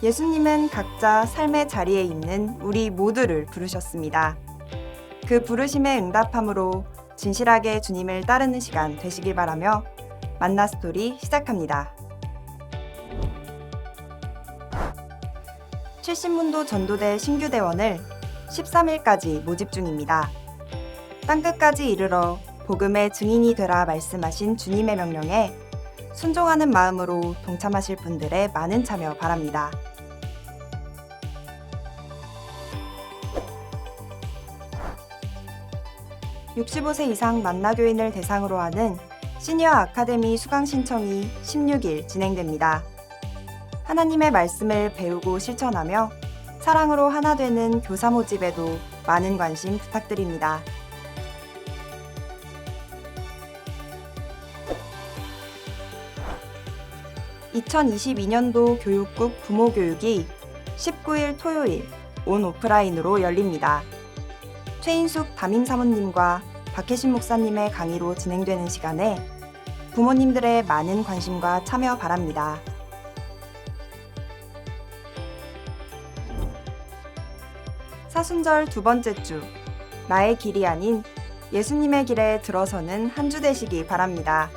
예수님은 각자 삶의 자리에 있는 우리 모두를 부르셨습니다. 그 부르심에 응답함으로 진실하게 주님을 따르는 시간 되시길 바라며 만나 스토리 시작합니다. 70문도 전도대 신규대원을 13일까지 모집 중입니다. 땅끝까지 이르러 복음의 증인이 되라 말씀하신 주님의 명령에 순종하는 마음으로 동참하실 분들의 많은 참여 바랍니다. (65세) 이상 만나교인을 대상으로 하는 시니어 아카데미 수강 신청이 (16일) 진행됩니다. 하나님의 말씀을 배우고 실천하며 사랑으로 하나 되는 교사 모집에도 많은 관심 부탁드립니다. 2022년도 교육국 부모교육이 19일 토요일 온 오프라인으로 열립니다. 최인숙 담임 사모님과 박혜신 목사님의 강의로 진행되는 시간에 부모님들의 많은 관심과 참여 바랍니다. 사순절 두 번째 주, 나의 길이 아닌 예수님의 길에 들어서는 한 주 되시기 바랍니다.